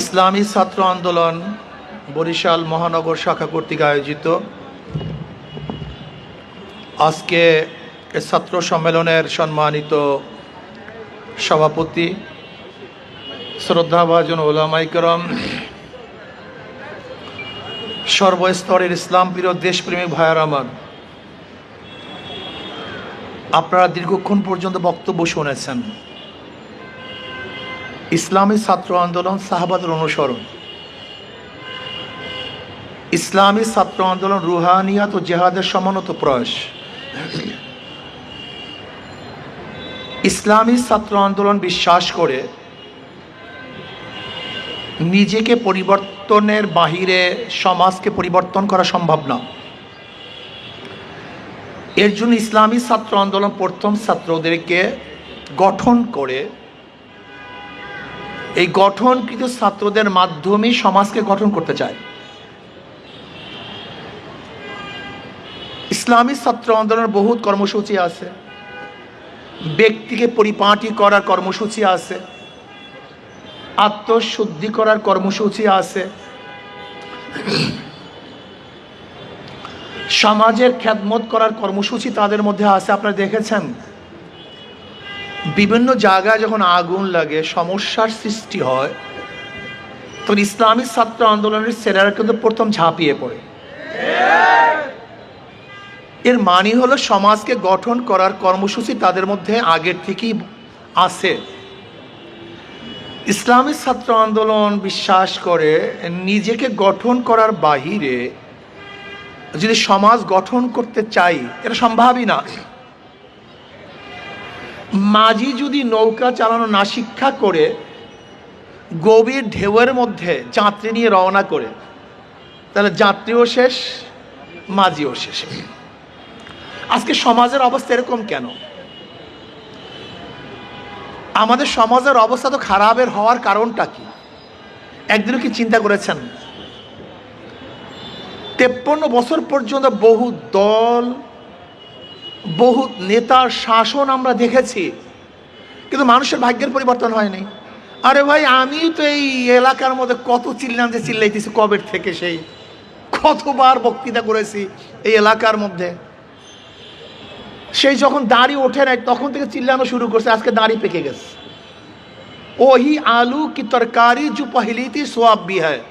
ইসলামী ছাত্র আন্দোলন বরিশাল মহানগর শাখা কর্তৃক আয়োজিত। আজকে ছাত্র সম্মেলনের সম্মানিত সভাপতি, শ্রদ্ধাভাজন ওলামাইকরম সর্বস্তরের ইসলাম প্রিয় দেশপ্রেমিক ভাইয়ার আমার। আপনারা দীর্ঘক্ষণ পর্যন্ত বক্তব্য শুনেছেন। ইসলামী ছাত্র আন্দোলন সাহাবাদের অনুসরণ। ইসলামী ছাত্র আন্দোলন রুহানিয়াত ও জেহাদের সমানত প্রয়াস। ইসলামী ছাত্র আন্দোলন বিশ্বাস করে নিজেকে পরিবর্তনের বাহিরে সমাজকে পরিবর্তন করা সম্ভব না। এর জন্য ইসলামী ছাত্র আন্দোলন প্রথম ছাত্রদেরকে গঠন করে এই গঠনকৃত ছাত্রদের মাধ্যমে সমাজকে গঠন করতে চায়। ইসলামী ছাত্র আন্দোলনের বহুত কর্মসূচি আছে। ব্যক্তিকে পরিপাটি করার কর্মসূচি আছে। আত্মশুদ্ধি করার কর্মসূচি আছে। সমাজের খ্যাতমত করার কর্মসূচি তাদের মধ্যে আছে। আপনারা দেখেছেন বিভিন্ন জায়গায় যখন আগুন লাগে, সমস্যার সৃষ্টি হয়, তখন ইসলামী ছাত্র আন্দোলনের ছেলেরা কিন্তু প্রথম ঝাঁপিয়ে পড়ে। এর মানে হলো সমাজকে গঠন করার কর্মসূচি তাদের মধ্যে আগের থেকেই আছে। ইসলামী ছাত্র আন্দোলন বিশ্বাস করে নিজেকে গঠন করার বাহিরে যদি সমাজ গঠন করতে চাই, এটা সম্ভবই না। মাঝি যদি নৌকা চালানো না শিক্ষা করে, গভীর ঢেউয়ের মধ্যে যাত্রী নিয়ে রওনা করে, তাহলে যাত্রীও শেষ, মাঝিও শেষ। আজকে সমাজের অবস্থা এরকম কেন? আমাদের সমাজের অবস্থা তো খারাপের হওয়ার কারণটা কি? একদিনও কি চিন্তা করেছেন? তেপ্পন্ন বছর পর্যন্ত বহু দল বহু নেতার শাসন আমরা দেখেছি, কিন্তু মানুষের ভাগ্যের পরিবর্তন হয়নি। আরে ভাই, আমি তো এই এলাকার মধ্যে কত চিল্লাম যে চিল্লাইতেছি, কবের থেকে সেই? কতবার বক্তৃতা করেছি এই এলাকার মধ্যে। সেই যখন দাড়ি ওঠে নাই, তখন থেকে চিল্লানো শুরু করছে, আজকে দাড়ি পেকে গেছে। ওহি আলু কি তরকারি যু পহিলিতি সোয়াব বি হয়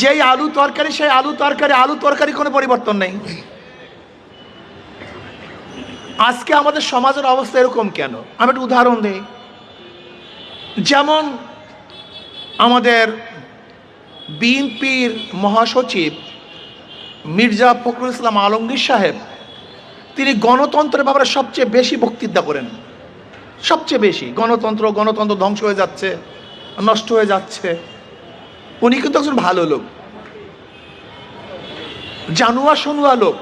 যেই আলু তরকারি, সেই আলু তরকারি আলু তরকারি কোনো পরিবর্তন নেই। আজকে আমাদের সমাজের অবস্থা এরকম কেন? আমি একটা উদাহরণ দিই। যেমন আমাদের বিএনপির মহাসচিব মির্জা ফখরুল ইসলাম আলমগীর সাহেব, তিনি গণতন্ত্রের ব্যাপারে সবচেয়ে বেশি বক্তৃতা করেন। সবচেয়ে বেশি। গণতন্ত্র গণতন্ত্র ধ্বংস হয়ে যাচ্ছে, নষ্ট হয়ে যাচ্ছে। উনি কিন্তু একজন ভালো লোক। জানুয়া সনুয়া লোক।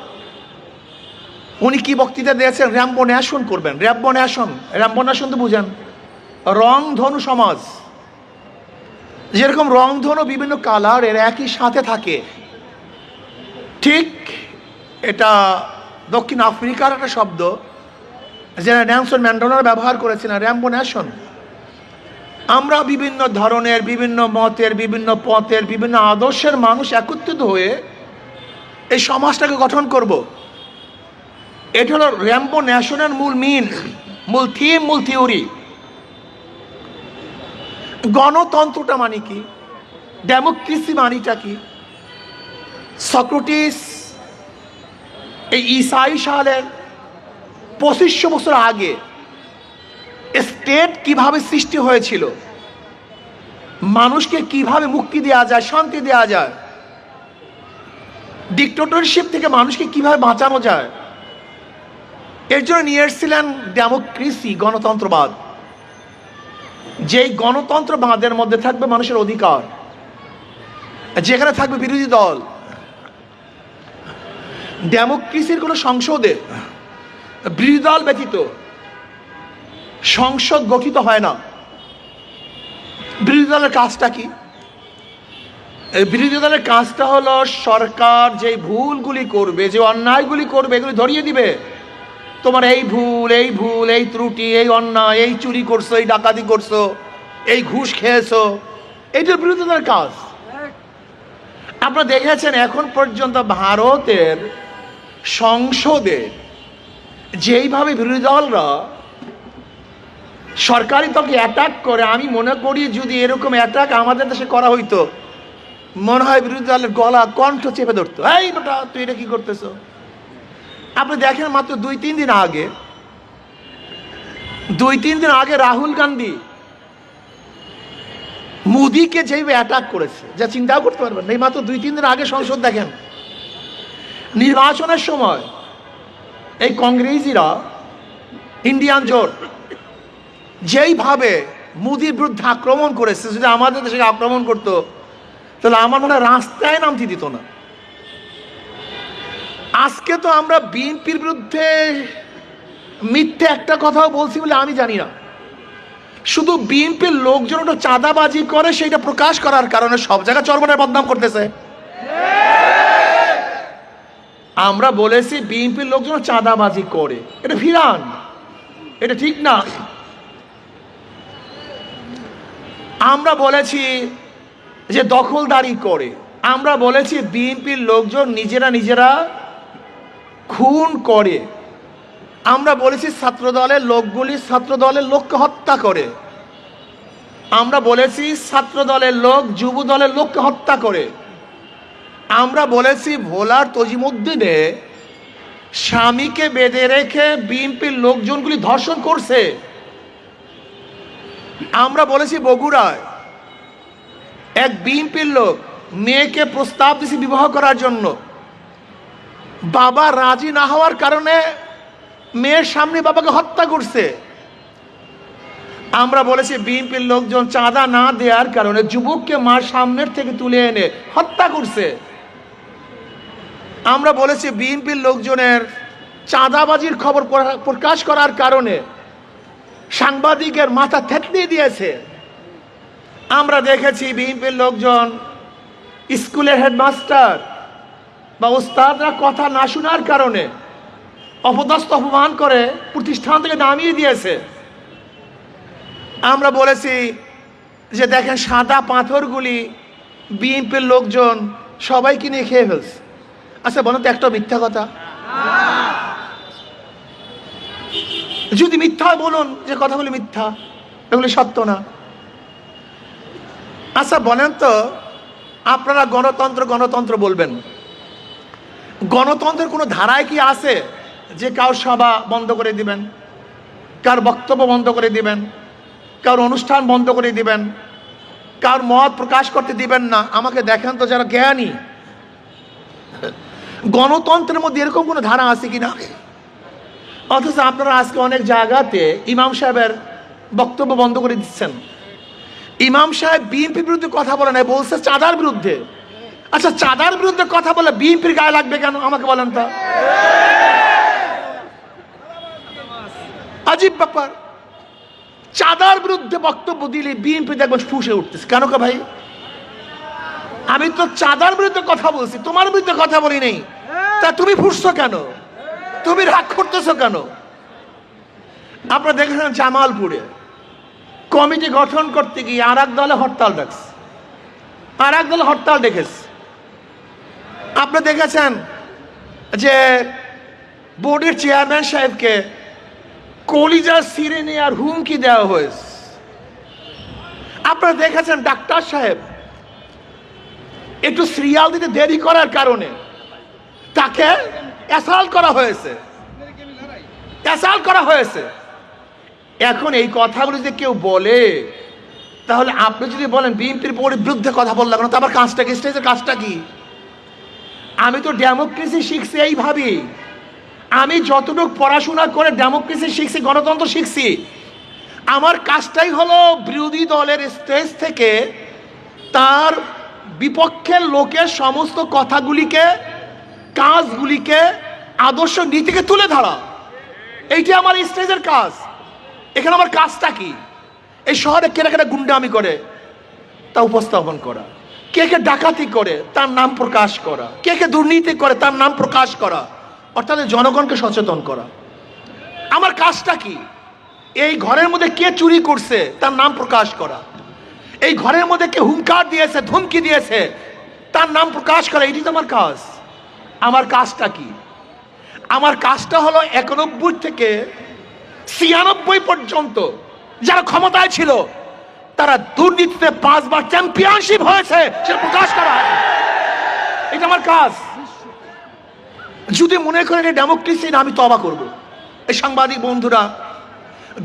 উনি কি বক্তৃতা দিয়েছেন? র্যাম্বো ন্যাশন করবেন। র্যাম্বো ন্যাশন র্যাম্বো ন্যাশন তো বুঝেন। রং ধনু সমাজ। যেরকম রং ধনু বিভিন্ন কালারের একই সাথে থাকে, ঠিক এটা দক্ষিণ আফ্রিকার একটা শব্দ যেটা ন্যানসন ম্যান্ডোনার ব্যবহার করেছিলেন, র্যাম্বো ন্যাশন আমরা বিভিন্ন ধরনের, বিভিন্ন মতের, বিভিন্ন পথের, বিভিন্ন আদর্শের মানুষ একত্রিত হয়ে এই সমাজটাকে গঠন করব। এটা হলো র্যাম্বো ন্যাশনের মূল মিন মূল থিম মূল থিওরি গণতন্ত্রটা মানে কি? ডেমোক্রেসি মানিটা কি? সক্রেটিস এই ইসাই সালের পঁচিশশো বছর আগে স্টেট কীভাবে সৃষ্টি হয়েছিল? মানুষকে কীভাবে মুক্তি দেওয়া যায়, শান্তি দেওয়া যায়? ডিক্টেটরশিপ থেকে মানুষকে কীভাবে বাঁচানো যায়? এর জন্য নিয়ে এসেছিলেন ডেমোক্রেসি, গণতন্ত্রবাদ। যেই গণতন্ত্রবাদের মধ্যে থাকবে মানুষের অধিকার যেখানে থাকবে বিরোধী দল। ডেমোক্রেসির কোনো সংসদে বিরোধী দল ব্যতীত সংসদ গঠিত হয় না। বিরোধী দলের কাজটা কি? বিরোধী দলের কাজটা হলো সরকার যে ভুলগুলি করবে, যে অন্যায়গুলি করবে, এগুলি ধরিয়ে দিবে। তোমার এই ভুল এই ভুল, এই ত্রুটি, এই অন্যায়, এই চুরি করছ, এই ডাকাতি করছ, এই ঘুষ খেয়েছো, এটার বিরুদ্ধে তার কাজ। আপনারা দেখেছেন এখন পর্যন্ত ভারতের সংসদে যেইভাবে বিরোধী দলরা সরকারি দলকে অ্যাটাক করে, আমি মনে করি যদি এরকম অ্যাটাক আমাদের দেশে করা হইতো, মনে হয় বিরোধী দলের গলা কণ্ঠ চেপে ধরতো। এই বেটা, তুই এটা কি করতেছ? আপনি দেখেন মাত্র দুই, তিন দিন আগে, দুই, তিন দিন আগে রাহুল গান্ধী মোদিকে যেভাবে অ্যাটাক করেছে, যা চিন্তাও করতে পারবেন এই মাত্র দুই, তিন দিন আগে সংসদ দেখেন, নির্বাচনের সময় এই কংগ্রেসিরা ইন্ডিয়ান জোট, যেইভাবে মোদির বিরুদ্ধে আক্রমণ করেছে, যদি আমাদের দেশে আক্রমণ করতো, তাহলে আমার মনে হয় রাস্তায় নামতে দিত না। আজকে তো আমরা বিএনপির বিরুদ্ধে মিথ্যে একটা কথাও বলছি বলে আমি জানি না। শুধু বিএনপির লোকজন ওটা চাঁদাবাজি করে সেটা প্রকাশ করার কারণে সব জায়গায় চরমনের বদনাম করতেছে। আমরা বলেছি বিএনপির লোকজন চাঁদাবাজি করে। এটা ফিরান এটা ঠিক না। আমরা বলেছি যে দখলদারি করে। আমরা বলেছি বিএনপির লোকজন নিজেরা নিজেরা খুন করে। আমরা বলেছি ছাত্র দলের লোকগুলি ছাত্র দলের লোককে হত্যা করে। আমরা বলেছি ছাত্র দলের লোক যুব দলের লোককে হত্যা করে। আমরা বলেছি ভোলার তজিমুদ্দিনে স্বামীকে বেঁধে রেখে বিএনপির লোকজনগুলি ধর্ষণ করছে। আমরা বলেছি বগুড়ায় এক বিএনপির লোক মেয়েকে প্রস্তাব দিয়েছে বিবাহ করার জন্য। বাবা রাজি না হওয়ার কারণে মেয়ের সামনে বাবাকে হত্যা করছে। আমরা বলেছি, বিএনপির লোকজন চাঁদা না দেওয়ার কারণে যুবককে মার সামনের থেকে তুলে এনে হত্যা করছে। আমরা বলেছি, বিএনপির লোকজনের চাঁদাবাজির খবর প্র- প্রকাশ করার কারণে সাংবাদিকের মাথা থেতলিয়ে দিয়েছে। আমরা দেখেছি, বিএনপির লোকজন স্কুলের হেডমাস্টার বা ওস্তাদরা কথা না শোনার কারণে অপদস্থ অপমান করে প্রতিষ্ঠান থেকে নামিয়ে দিয়েছে। আমরা বলেছি যে দেখেন সাদা পাথরগুলি বিএনপির লোকজন সবাইকে নিয়ে খেয়ে ফেলছে। আচ্ছা বলো তো একটা মিথ্যা কথা। যদি মিথ্যা বলুন যে কথাগুলি মিথ্যা, এগুলি সত্য না। আচ্ছা বলেন তো আপনারা গণতন্ত্র গণতন্ত্র বলবেন। গণতন্ত্রের কোনো ধারায় কি আছে যে কার সভা বন্ধ করে দিবেন? কার বক্তব্য বন্ধ করে দিবেন? কার অনুষ্ঠান বন্ধ করে দিবেন? কার মত প্রকাশ করতে দিবেন না? আমাকে দেখেন তো যারা জ্ঞানী। গণতন্ত্রের মধ্যে এরকম কোনো ধারা আছে কি না? অথচ আপনারা আজকে অনেক জায়গাতে ইমাম সাহেবের বক্তব্য বন্ধ করে দিচ্ছেন। ইমাম সাহেব বিএনপির বিরুদ্ধে কথা বলে নাই, বলছে চাঁদার বিরুদ্ধে। আচ্ছা চাঁদার বিরুদ্ধে কথা বলে বিএনপির গায়ে লাগবে কেন? আমাকে বলেন তা। আজীব ব্যাপার। চাঁদার বিরুদ্ধে বক্তব্য দিলে বিএনপি দেখবেন ফুসে উঠতেছে। কেন কে ভাই? আমি তো চাঁদার বিরুদ্ধে কথা বলছি, তোমার বিরুদ্ধে কথা বলি নেই। তা তুমি ফুসছো কেন? তুমি রাগ করতেছো কেন? আপনারা দেখেছেন জামালপুরে কমিটি গঠন করতে গিয়ে আর এক দলে হরতাল ডাকছে। আর এক দলে হরতাল ডেকেছে। আপনি দেখেছেন যে বোর্ডের চেয়ারম্যান সাহেবকে কলিজা সিরে নেওয়ার হুমকি দেওয়া হয়েছে। আপনারা দেখেছেন ডাক্তার সাহেব একটু সিরিয়াল দিতে দেরি করার কারণে তাকে অ্যাসাল্ট করা হয়েছে। অ্যাসাল্ট করা হয়েছে। এখন এই কথাগুলো যদি কেউ বলে, তাহলে আপনি যদি বলেন, বিএনপির বিরুদ্ধে কথা বললাম না তো আমার কাজটা কি? স্টেজের কাজটা কি? আমি তো ডেমোক্রেসি শিখছি এইভাবেই। আমি যতটুকু পড়াশোনা করে ডেমোক্রেসি শিখছি, গণতন্ত্র শিখছি, আমার কাজটাই হলো বিরোধী দলের স্টেজ থেকে তার বিপক্ষের লোকের সমস্ত কথাগুলিকে, কাজগুলিকে, আদর্শ নীতিকে তুলে ধরা। এইটি আমার স্টেজের কাজ। এখানে আমার কাজটা কি? এই শহরে কেনা গুন্ডামি করে তা উপস্থাপন করা। কে কে ডাকাতি করে তার নাম প্রকাশ করা, কে কে দুর্নীতি করে তার নাম প্রকাশ করা, অর্থাৎ জনগণকে সচেতন করা। আমার কাজটা কি? এই ঘরের মধ্যে কে চুরি করছে তার নাম প্রকাশ করা। এই ঘরের মধ্যে কে হুঙ্কার দিয়েছে, ধমকি দিয়েছে তার নাম প্রকাশ করা, এটি তো আমার কাজ। আমার কাজটা কি? আমার কাজটা হলো একানব্বই থেকে ছিয়ানব্বই পর্যন্ত যারা ক্ষমতায় ছিল তারা দুর্নীতিতে পাঁচবার চ্যাম্পিয়নশিপ হয়েছে, সেটা প্রকাশ করা এটা আমার কাজ। যদি মনে করেন ডেমোক্রেসি না, আমি তবা করব। এই সাংবাদিক বন্ধুরা,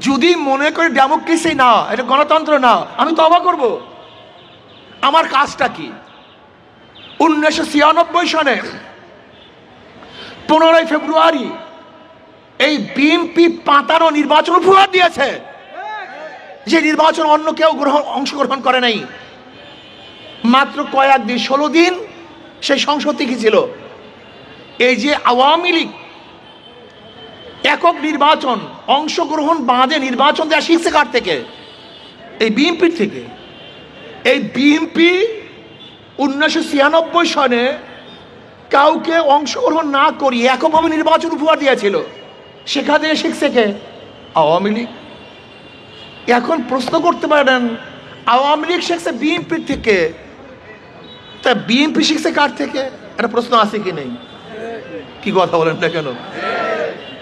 যদি মনে করে ডেমোক্রেসি না, এটা গণতন্ত্র না, আমি তবা করব। আমার কাজটা কি? উনিশশো ছিয়ানব্বই সনে পনেরোই ফেব্রুয়ারি এই বিএনপি পাতানো নির্বাচন উপহার দিয়েছে। যে নির্বাচন অন্য কেউ গ্রহণ অংশগ্রহণ করে নাই। মাত্র কয়েক দিন, ষোলো দিন সেই সংসদ ছিল? এই যে আওয়ামী লীগ একক নির্বাচন, অংশগ্রহণ বাঁধে নির্বাচন দেওয়া শিখছে কার থেকে? এই বিএনপির থেকে। এই বিএনপি উনিশশো ছিয়ানব্বই সনে কাউকে অংশগ্রহণ না করি এককভাবে নির্বাচন উপহার দিয়েছিল। সেখান শিখছে কে? আওয়ামী লীগ। এখন প্রশ্ন করতে পারেন, আওয়ামী লীগ শিখছে বিএনপির থেকে? তা বিএনপি শিখছে কার থেকে? একটা প্রশ্ন আছে কি নেই? কি কথা বলেন না কেন?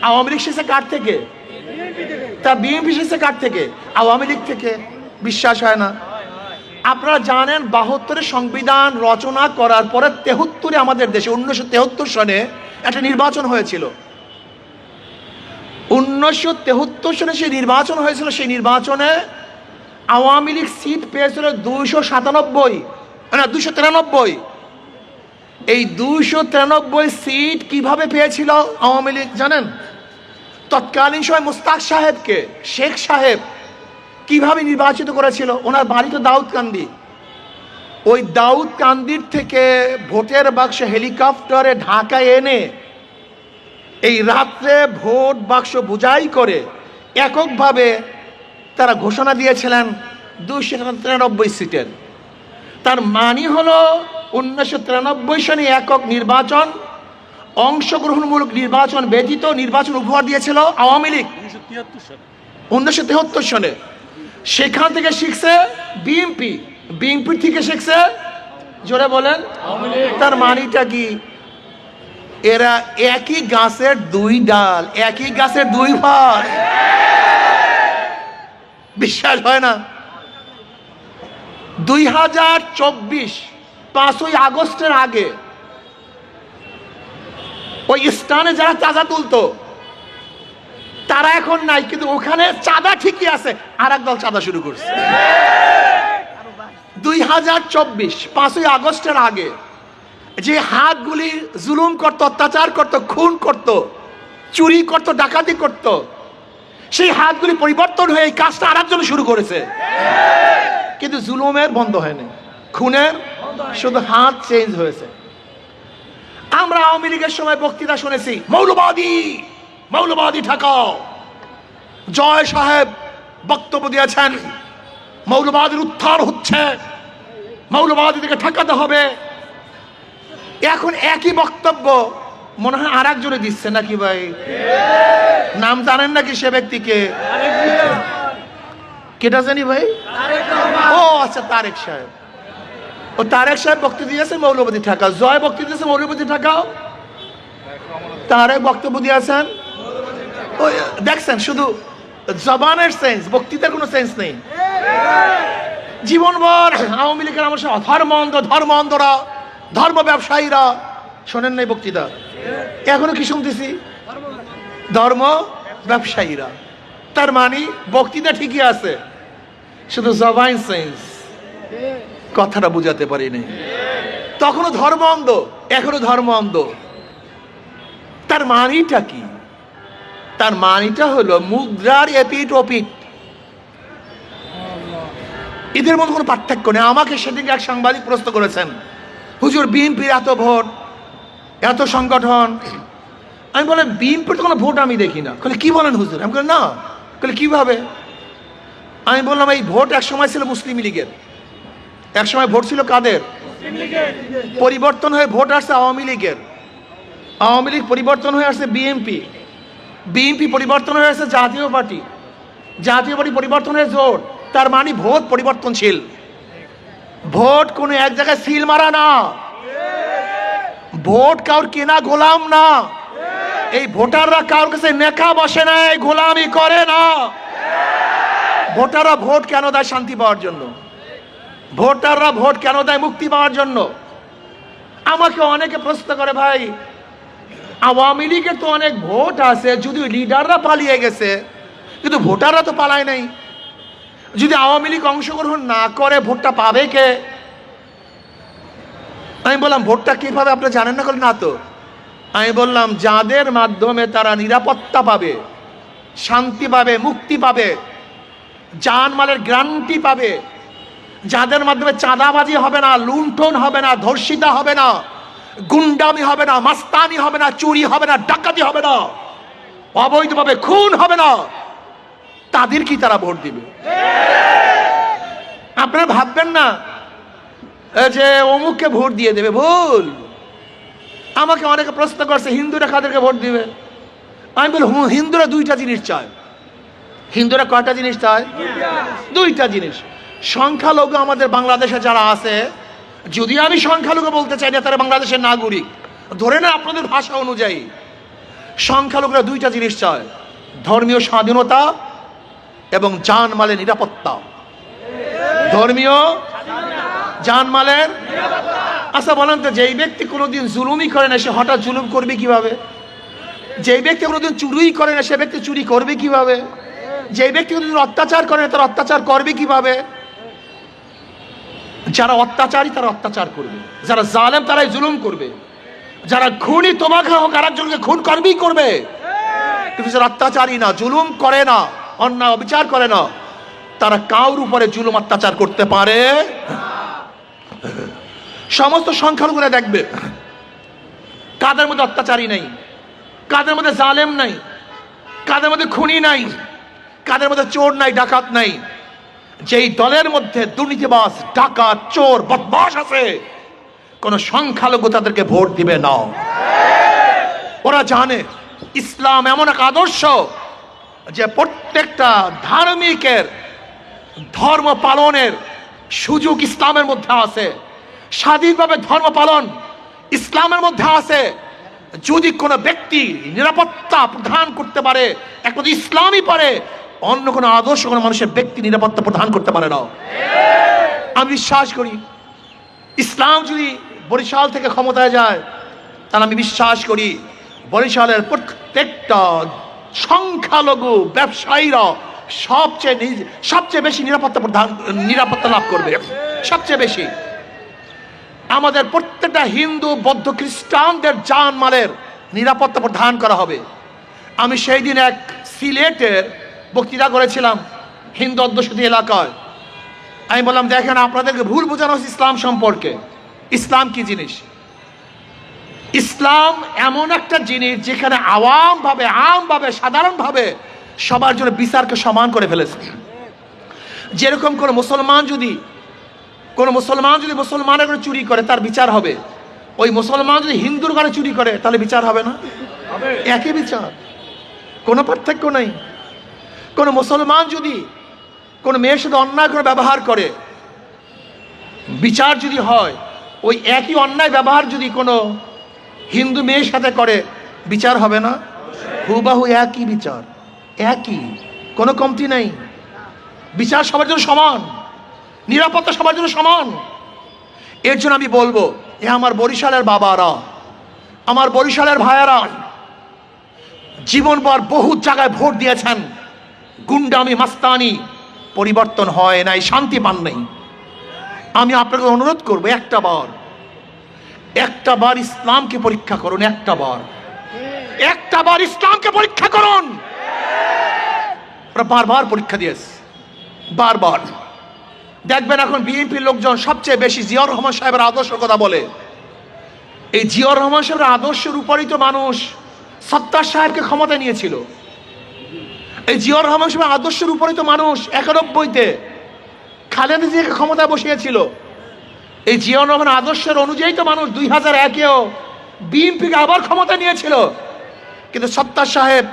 আওয়ামী লীগ শিখছে কার থেকে? তা বিএনপি শিখছে কার থেকে? আওয়ামী লীগ থেকে? বিশ্বাস হয় না। আপনারা জানেন বাহাত্তরে সংবিধান রচনা করার পরে তেহত্তরে আমাদের দেশে, উনিশশো তেহত্তর সনে একটা নির্বাচন হয়েছিল। উনিশশো তেহত্তর সালে সেই নির্বাচন হয়েছিল, সেই নির্বাচনে আওয়ামী লীগ সিট পেয়েছিল দুইশো সাতানব্বই। না দুশো তিরানব্বই। এই দুইশো তিরানব্বই সিট কীভাবে পেয়েছিল আওয়ামী লীগ জানেন? তৎকালীন সময় মুস্তাক সাহেবকে, শেখ সাহেব কীভাবে নির্বাচিত করেছিল? ওনার বাড়ি তো দাউদ কান্দি। ওই দাউদ কান্দির থেকে ভোটের বাক্স হেলিকপ্টারে ঢাকায় এনে এই রাত্রে ভোট বাক্স বুঝাই করে এককভাবে তারা ঘোষণা দিয়েছিলেন দুইশো তিরানব্বই সিটের। তার মানি হলো উনিশশো তিরানব্বই সনে একক নির্বাচন অংশগ্রহণমূলক নির্বাচন ব্যতীত নির্বাচন উপহার দিয়েছিল আওয়ামী লীগ। উনিশশো তেহত্তর সনে। সেখান থেকে শিখছে বিএনপি। বিএনপি থেকে শিখছে জোরে বলেন তার মানিটা কি? এরা একই গাছের দুই ডাল, একই গাছের দুই ভার বিশ্বাস হয় না? দুই হাজার চব্বিশ, পাঁচই আগস্টের আগে, ওই স্থানে যারা চাঁদা তুলতো, তারা এখন নাই, কিন্তু ওখানে চাঁদা ঠিকই আছে। আর দল চাঁদা শুরু করছে। দুই হাজার চব্বিশ, পাঁচই আগস্টের আগে যে হাতগুলি জুলুম করত, অত্যাচার করত, খুন করত, চুরি করত, ডাকাতি করত, সেই হাতগুলি পরিবর্তন হয়ে এই কাজটা আর একজন শুরু করেছে। কিন্তু জুলুমের বন্ধ হয়নি, খুনের শুধু হাত চেঞ্জ হয়েছে। আমরা আওয়ামী লীগের সময় বক্তৃতা শুনেছি, মৌলবাদী মৌলবাদী ঠেকাও। জয় সাহেব বক্তব্য দিয়েছেন, মৌলবাদীর উত্থান হচ্ছে, মৌলবাদীদেরকে ঠেকাতে হবে। এখন একই বক্তব্য, মনে হয় আর একজনে দিচ্ছে নাকি ভাই? নাম জানেন নাকি সে ব্যক্তিকে? কেটা জানি ভাই? ও আচ্ছা তারেক সাহেব। ও, তারেক সাহেব বক্তব্য দিয়েছে মৌলবাদী ঠেকাও। জয় বক্তব্য দিয়েছে মৌলবাদী ঠেকাও। তারেক বক্তব্য দিয়েছেন। ওই দেখছেন, শুধু জবানের সেন্স বক্তৃতার কোনো সেন্স নেই। জীবনভর আওয়ামী লীগের আমার সব ধর্ম অন্ধ, ধর্ম অন্ধরা। ধর্ম ব্যবসায়ীরা, শোনেন নাই বক্তৃতা, এখনও কি শুনতেছি? ধর্ম ব্যবসায়ীরা, তার মানে বক্তৃতা ঠিকই আছে, শুধু জবাইন সেন্স, কথাটা বুঝাতে পারিনি। তখনও ধর্ম অন্ধ এখনও ধর্ম অন্ধ। তার মানিটা কি? তার মানিটা হলো মুদ্রার এপিট ওপিট এদের মধ্যে কোনো পার্থক্য নেই। আমাকে সেদিকে এক সাংবাদিক প্রশ্ন করেছেন হুজুর, বিএনপির এত ভোট, এত সংগঠন। আমি বলেন, বিএনপির তো কোনো ভোট আমি দেখি না। বলে কি বলেন হুজুর? আমি বলি না। বলে কীভাবে? আমি বললাম, এই ভোট এক সময় ছিল মুসলিম লীগের। এক সময় ভোট ছিল কাদের? পরিবর্তন হয়ে ভোট আসছে আওয়ামী লীগের। আওয়ামী লীগ পরিবর্তন হয়ে আসছে বিএনপি। বিএনপি পরিবর্তন হয়ে আসছে জাতীয় পার্টি। জাতীয় পার্টি পরিবর্তন হয়ে জোট। তার মানে ভোট পরিবর্তনশীল। ভোট কোনো এক জায়গায় সিল মারা না। ভোট কাউর কেনা গোলাম না। এই ভোটাররা কারোর কাছে নেকা বসে না, এই গোলামি করে না। ভোটাররা ভোট কেন দেয় শান্তি পাওয়ার জন্য? ভোটাররা ভোট কেন দেয় মুক্তি পাওয়ার জন্য? আমাকে অনেকে প্রশ্ন করে, ভাই, আওয়ামী লীগের তো অনেক ভোট আছে যদি লিডাররা পালিয়ে গেছে, কিন্তু ভোটাররা তো পালায় নাই। যদি আওয়ামী লীগ অংশগ্রহণ না করে, ভোটটা পাবে কে? আমি বললাম, ভোটটা কীভাবে আপনি জানেন না? করলেন না তো। আমি বললাম, যাদের মাধ্যমে তারা নিরাপত্তা পাবে, শান্তি পাবে, মুক্তি পাবে, জানমালের গ্যারান্টি পাবে, যাদের মাধ্যমে চাঁদাবাজি হবে না, লুণ্ঠন হবে না, ধর্ষিতা হবে না, গুন্ডামি হবে না, মাস্তানি হবে না, চুরি হবে না, ডাকাতি হবে না, অবৈধভাবে খুন হবে না তাদের কি তারা ভোট দিবে? আপনারা ভাববেন না যে অমুককে ভোট দিয়ে দেবে, ভুল। আমাকে অনেকে প্রশ্ন করছে, হিন্দুরা কাদেরকে ভোট দিবে? আমি বলি হিন্দুরা দুইটা জিনিস চায়। হিন্দুরা কয়টা জিনিস চায়? দুইটা জিনিস। সংখ্যালঘু আমাদের বাংলাদেশে যারা আছে, যদি আমি সংখ্যালঘু বলতে চাই না তারা বাংলাদেশের নাগরিক, ধরে না আপনাদের ভাষা অনুযায়ী, সংখ্যালঘুরা দুইটা জিনিস চায়। ধর্মীয় স্বাধীনতা এবং জানমালের নিরাপত্তা। ধর্মীয় জানমালের আচ্ছা বলেন তো, যেই ব্যক্তি কোনোদিন জুলুমই করে না, সে হঠাৎ জুলুম করবে কীভাবে? যেই ব্যক্তি কোনোদিন চুরিই করে না, সে ব্যক্তি চুরি করবে কীভাবে? যেই ব্যক্তি কোনোদিন অত্যাচার করে না, তার অত্যাচার করবে কীভাবে? যারা অত্যাচারী, তারা অত্যাচার করবে। যারা জালেম, তারাই জুলুম করবে। যারা খুনি, তোমাকে হোক আর একজনকে খুন করবেই করবে। কিন্তু যারা অত্যাচারী না, জুলুম করে না অন্যায় অবিচার করে না। তারা কাউর উপরে জুলুম অত্যাচার করতে পারে? সমস্ত সংখ্যালঘুরা দেখবে। কাদের মধ্যে অত্যাচারী নেই, কাদের মধ্যে জালেম নাই, কাদের মধ্যে খুনি নাই, কাদের মধ্যে চোর নাই, ডাকাত নাই। যেই দলের মধ্যে দুর্নীতিবাস ডাকাত, চোর বদমাস আছে, কোন সংখ্যালঘু তাদেরকে ভোট দিবে না। ওরা জানে, ইসলাম এমন এক আদর্শ যে প্রত্যেকটা ধার্মিকের ধর্ম পালনের সুযোগ ইসলামের মধ্যে আছে, স্বাধীনভাবে ধর্ম পালন ইসলামের মধ্যে আছে। যদি কোনো ব্যক্তি নিরাপত্তা প্রদান করতে পারে একমাত্র ইসলামই পারে, অন্য কোনো আদর্শ কোনো মানুষের ব্যক্তি নিরাপত্তা প্রদান করতে পারে না। আমি বিশ্বাস করি, ইসলাম যদি বরিশাল থেকে ক্ষমতায় যায়, তাহলে আমি বিশ্বাস করি বরিশালের প্রত্যেকটা সংখ্যালঘু ব্যবসায়ীরা সবচেয়ে সবচেয়ে বেশি নিরাপত্তা প্রদান নিরাপত্তা লাভ করবে। সবচেয়ে বেশি। আমাদের প্রত্যেকটা হিন্দু, বৌদ্ধ, খ্রিস্টানদের জানমালের নিরাপত্তা প্রদান করা হবে। আমি সেই দিন এক সিলেটের বক্তৃতা করেছিলাম হিন্দু অধ্যুষিত এলাকায়। আমি বললাম, দেখেন, আপনাদেরকে ভুল বোঝানো হচ্ছে ইসলাম সম্পর্কে। ইসলাম কি জিনিস? ইসলাম এমন একটা জিনিস যেখানে আওয়ামভাবে আমভাবে সাধারণভাবে সবার জন্য বিচারকে সমান করে ফেলেছে। যেরকম কোনো মুসলমান যদি কোনো মুসলমান যদি মুসলমানের ঘরে চুরি করে তার বিচার হবে। ওই মুসলমান যদি হিন্দুর ঘরে চুরি করে তাহলে বিচার হবে না? একই বিচার। কোনো পার্থক্য নেই। কোনো মুসলমান যদি কোনো মেয়ের সাথে অন্যায় করে ব্যবহার করে বিচার যদি হয় ওই একই অন্যায় ব্যবহার যদি কোনো হিন্দু মেয়ের সাথে করে, বিচার হবে না? হুবাহু একই বিচার, একই, কোনো কমতি নেই। বিচার সবার জন্য সমান, নিরাপত্তা সবার জন্য সমান। এর জন্য আমি বলব, এ আমার বরিশালের বাবারা, আমার বরিশালের ভাইয়ারা, জীবনভর বহু জায়গায় ভোট দিয়েছেন। গুন্ডামি, মাস্তানি, পরিবর্তন হয় নাই, শান্তি পান নাই। আমি আপনাকে অনুরোধ করব একটা বার একটা বার ইসলামকে পরীক্ষা করুন, একটা বার। একটা বার ইসলামকে পরীক্ষা করুন। ওরা বারবার পরীক্ষা দিয়েছে। বারবার। দেখবেন এখন বিএনপির লোকজন সবচেয়ে বেশি জিয়াউর রহমান সাহেবের আদর্শের কথা বলে। এই জিয়াউর রহমান সাহেবের আদর্শের উপরই তো মানুষ সত্তার সাহেবকে ক্ষমতা নিয়েছিল। এই জিয়াউর রহমান সাহেবের আদর্শের উপরই তো মানুষ, একানব্বইতে খালেদা জিয়াকে ক্ষমতায় বসিয়েছিল। এই জিয়াউর রহমান আদর্শের অনুযায়ী তো মানুষ দুই হাজার একেও বিএনপিকে আবার ক্ষমতা নিয়েছিল। কিন্তু সত্তার সাহেব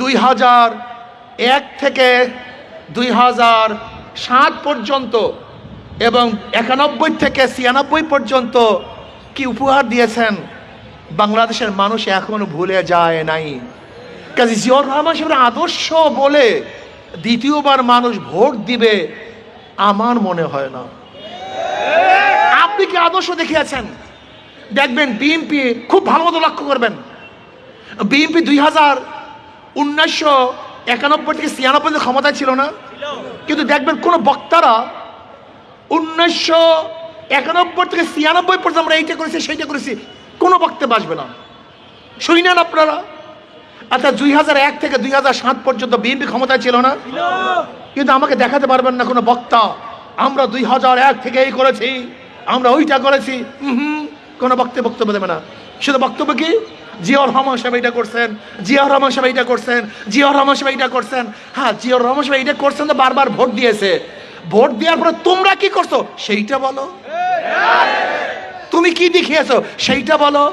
দুই হাজার এক থেকে দুই হাজার সাত পর্যন্ত এবং একানব্বই থেকে ছিয়ানব্বই পর্যন্ত কি উপহার দিয়েছেন বাংলাদেশের মানুষ এখনও ভুলে যায় নাই। কাজে জিয়র রহমান সাহেবের আদর্শ বলে দ্বিতীয়বার মানুষ ভোট দিবে আমার মনে হয় না। আপনি কি আদর্শ দেখিয়েছেন? দেখবেন বিএনপি খুব ভালো মতো লক্ষ্য করবেন। বিএনপি দুই হাজার উনিশশো একানব্বই থেকে ছিয়ানব্বই ক্ষমতায় ছিল না। কিন্তু দেখবেন কোনো বক্তারা উনিশশো একানব্বই থেকে ছিয়ানব্বই পর্যন্ত আমরা এইটা করেছি, সেইটা করেছি, কোনো বক্তব্য আসবে না। শুনি নেন আপনারা। আচ্ছা দুই হাজার এক থেকে দুই হাজার সাত পর্যন্ত বিএনপি ক্ষমতায় ছিল না। কিন্তু আমাকে দেখাতে পারবেন না কোনো বক্তা। আমরা দুই হাজার এক থেকে এই করেছি, আমরা ওইটা করেছি। হুম কোনো বক্তব্য বক্তব্য দেবে না। শুধু বক্তব্য কি? জিয়াউর রহমান সাহেব এইটা করছেন, জিয়াউর রহমান সাহেব এইটা করছেন, জিয়াউর রহমান সাহেব এইটা করছেন। হ্যাঁ জিয়াউর রহমান সাহেব এইটা করছেন তো বারবার ভোট দিয়েছে। ভোট দেওয়ার পরে তোমরা কি করছ? সেইটা বলো। তুমি কি দেখিয়েছো? সেইটা বলো।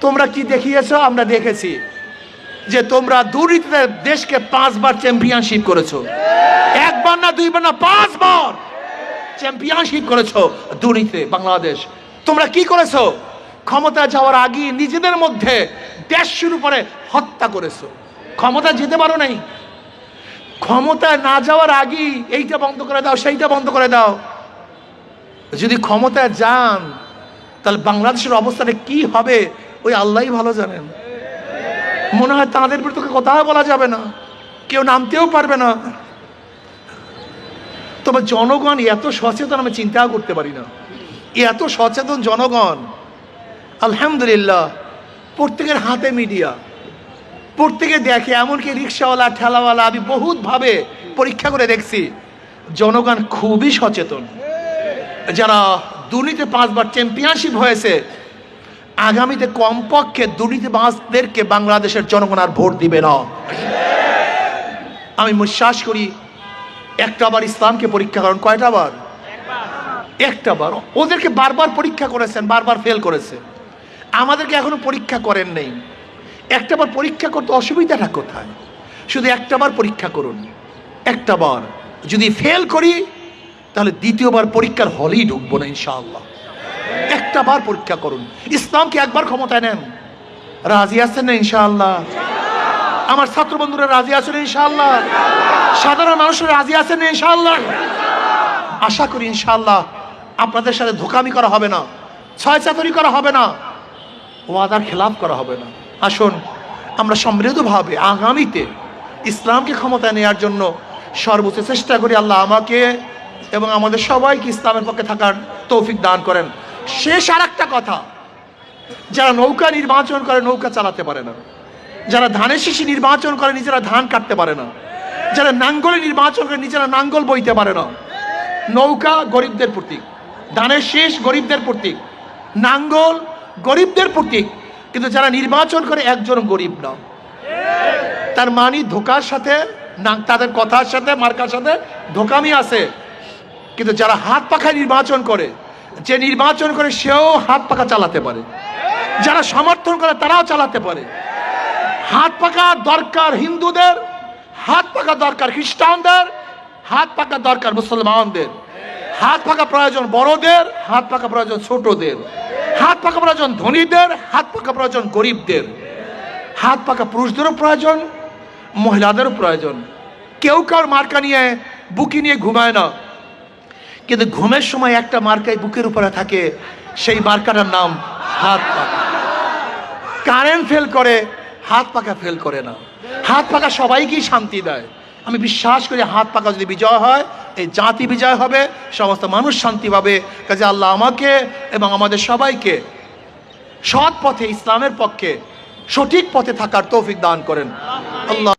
তোমরা কি দেখিয়েছো? আমরা দেখেছি। যে তোমরা দুর্নীতিতে দেশকে পাঁচবার চ্যাম্পিয়নশিপ করেছ। একবার না দুইবার না পাঁচবার চ্যাম্পিয়নশিপ করেছ দুর্নীতিতে বাংলাদেশ। তোমরা কি করেছ? ক্ষমতা যাওয়ার আগে নিজেদের মধ্যে দেশ শুরু করে হত্যা করেছ। ক্ষমতা যেতে পারো নাই। ক্ষমতা না যাওয়ার আগেই এইটা বন্ধ করে দাও, সেইটা বন্ধ করে দাও। যদি ক্ষমতায় যান, তাহলে বাংলাদেশের অবস্থাটা কি হবে, ওই আল্লাহই ভালো জানেন। মনে হয় তাদের বিরুদ্ধে কথা বলা যাবে না। কেউ নামতেও পারবে না। তবে জনগণ এত সচেতন আমি চিন্তাও করতে পারি না। এত সচেতন জনগণ, আলহামদুলিল্লাহ, প্রত্যেকের হাতে মিডিয়া। প্রত্যেকে দেখে, এমনকি রিক্সাওয়ালা, ঠেলাওয়ালা, আমি বহুতভাবে পরীক্ষা করে দেখছি, জনগণ খুবই সচেতন। যারা দুর্নীতি পাঁচবার চ্যাম্পিয়নশিপ হয়েছে আগামীতে কমপক্ষে দুর্নীতিবাজদেরকে বাংলাদেশের জনগণ আর ভোট দিবে না। আমি বিশ্বাস করি একটা বার ইসলামকে পরীক্ষা করেন, কয়টা বার? একটা বার। ওদেরকে বারবার পরীক্ষা করেছেন, বারবার ফেল করেছে। আমাদেরকে এখনও পরীক্ষা করেন নেই। একটা বার পরীক্ষা করতে অসুবিধাটা কোথায়? শুধু একটা বার পরীক্ষা করুন। একটা বার। যদি ফেল করি, তাহলে দ্বিতীয়বার পরীক্ষার হলেই ঢুকবো না, ইনশাআল্লাহ। একটা বার পরীক্ষা করুন। ইসলামকে একবার ক্ষমতায় নেন। রাজি আছেন না ইনশাআল্লাহ? আমার ছাত্র বন্ধুরা রাজি আছেন ইনশাআল্লাহ? সাধারণ মানুষের রাজি আছেন ইনশাআল্লাহ? আশা করি ইনশাআল্লাহ আপনাদের সাথে ধোকামি করা হবে না ছয় চাতুরি করা হবে না, ওয়াদার খেলাফ করা হবে না। আসুন, আমরা সমৃদ্ধভাবে আগামীতে ইসলামকে ক্ষমতায় নেওয়ার জন্য সর্বোচ্চ চেষ্টা করি আল্লাহ আমাকে এবং আমাদের সবাইকে ইসলামের পক্ষে থাকার তৌফিক দান করেন। শেষ আর একটা কথা। যারা নৌকা নির্বাচন করে, নৌকা চালাতে পারে না। যারা ধানের শিশি নির্বাচন করে, নিজেরা ধান কাটতে পারে না। যারা নাঙ্গলে নির্বাচন করে, নিজেরা নাঙ্গল বইতে পারে না। নৌকা গরিবদের প্রতীক। ধানের শেষ গরিবদের প্রতীক। নাঙ্গল গরিবদের প্রতীক। কিন্তু যারা নির্বাচন করে, একজন গরিব না। তার মানি ধোকার সাথে, না, তাদের কথার সাথে, মার্কার সাথে ধোকামি আছে। কিন্তু যারা হাত পাখায় নির্বাচন করে যে নির্বাচন করে সেও হাত পাখা চালাতে পারে। যারা সমর্থন করে তারাও চালাতে পারে। হাত পাকা দরকার হিন্দুদের, হাত পাকা দরকার খ্রিস্টানদের, হাত পাকা দরকার মুসলমানদের। হাত পাকা প্রয়োজন বড়দের, হাত পাকা প্রয়োজন ছোটদের। হাত পাকা প্রয়োজন ধনীদের, হাত পাকা প্রয়োজন গরিবদের। হাত পাকা পুরুষদেরও প্রয়োজন, মহিলাদেরও প্রয়োজন। কেউ কার মার্কা নিয়ে বুকি নিয়ে ঘুমায় না। কিন্তু ঘুমের সময় একটা মার্কায় বুকের উপরে থাকে, সেই মার্কাটার নাম হাত পাকা কারেন্ট ফেল করে, হাত পাকা ফেল করে না। হাত পাকা সবাইকেই শান্তি দেয়। আমি বিশ্বাস করি হাত পাকা যদি বিজয় হয়, এই জাতি বিজয় হবে, সমস্ত মানুষ শান্তি পাবে। কাজে আল্লাহ আমাকে এবং আমাদের সবাইকে সৎ পথে, ইসলামের পক্ষে, সঠিক পথে থাকার তৌফিক দান করেন। আল্লাহ